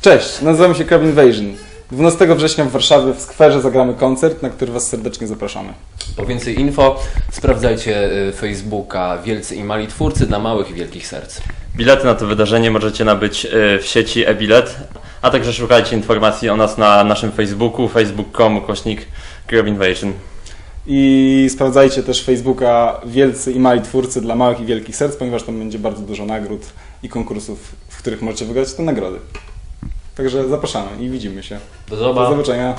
Cześć, nazywam się Crab Invasion. 12 września w Warszawie w skwerze zagramy koncert, na który Was serdecznie zapraszamy. Po więcej info sprawdzajcie y, Facebooka Wielcy i Mali Twórcy dla małych i wielkich serc. Bilety na to wydarzenie możecie nabyć y, w sieci e-bilet, a także szukajcie informacji o nas na naszym Facebooku, facebook.com, kośnik Crab Invasion. I sprawdzajcie też Facebooka Wielcy i Mali Twórcy dla małych i wielkich serc, ponieważ tam będzie bardzo dużo nagród i konkursów, w których możecie wygrać te nagrody. Także zapraszamy i widzimy się. Do Do zobaczenia. zobaczenia.